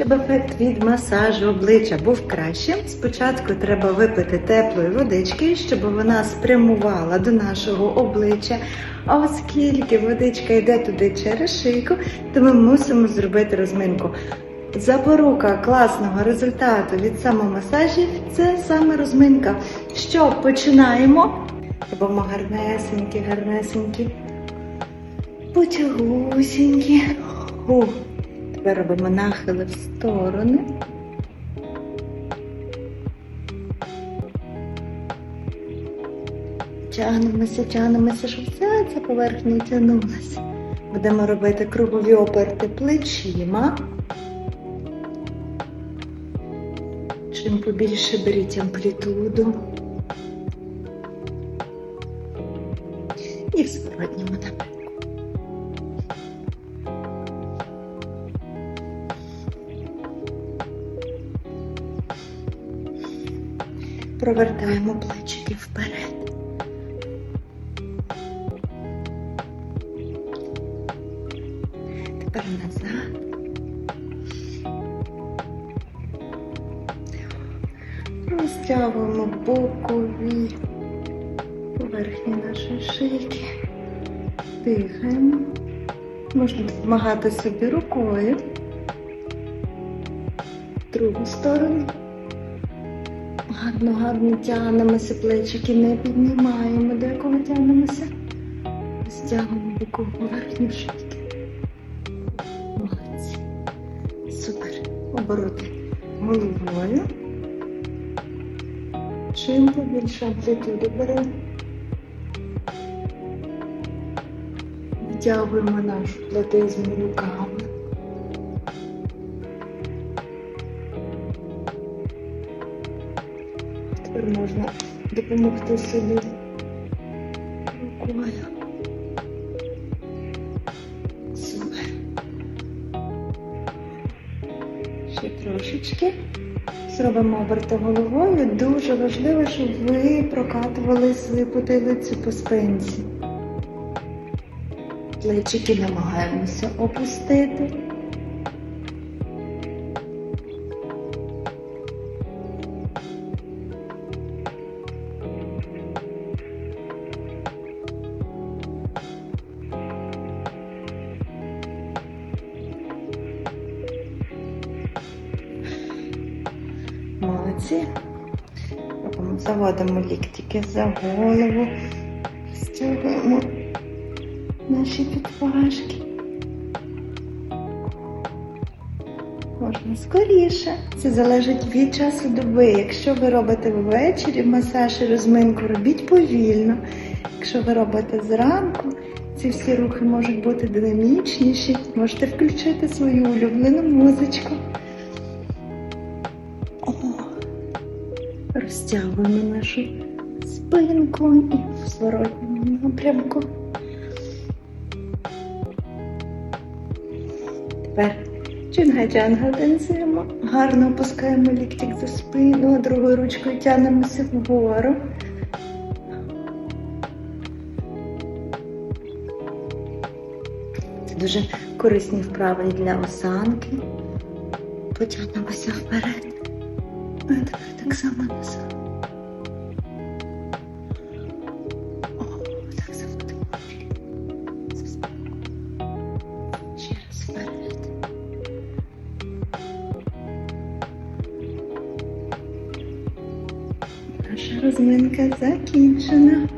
Щоб ефект від масажу обличчя був кращим, спочатку треба випити теплої водички, щоб вона спрямувала до нашого обличчя. А оскільки водичка йде туди через шийку, то ми мусимо зробити розминку. Запорука класного результату від самомасажів це саме розминка. Що починаємо? Робимо гарнесенькі, гарнесенькі, потягусінькі. Тепер робимо нахили в сторони. Тягнемося, тягнемося, щоб вся ця поверхня тягнулася. Будемо робити кругові оперти плечима. Чим побільше беріть амплітуду. І в зворотньому напрямку. Провертаємо плечики вперед. Тепер назад. Розтягуємо бокові поверхні нашої шийки. Дихаємо. Можна допомагати собі рукою. Другу сторону. Гарно, гарно тягнемося, плечики не піднімаємо, до якого тягнемося. Стягуємо бокову поверхню шийки. Молодці. Супер. Обороти головою. Чим побільше амплітуди беремо. Витягуємо нашу платизму руками. Тепер можна допомогти собі рукою. Супер. Ще трошечки. Зробимо оберти головою. Дуже важливо, щоб ви прокатували свою потилицю по спинці. Плечики намагаємося опустити. Робимо, заводимо ліктики за голову, стягуємо наші підпашки. Можна скоріше. Це залежить від часу доби. Якщо ви робите ввечері масаж і розминку, робіть повільно. Якщо ви робите зранку, ці всі рухи можуть бути динамічніші. Можете включити свою улюблену музичку. Розтягуємо нашу спинку і в зворотньому напрямку. Тепер чунга-чанга танцюємо. Гарно опускаємо ліктик за спину, а другою ручкою тягнемося вгору. Це дуже корисні вправи для осанки. Потягнемося вперед. А так само назад. О, так. За спинку. Ще раз вперед. Наша розминка закінчена.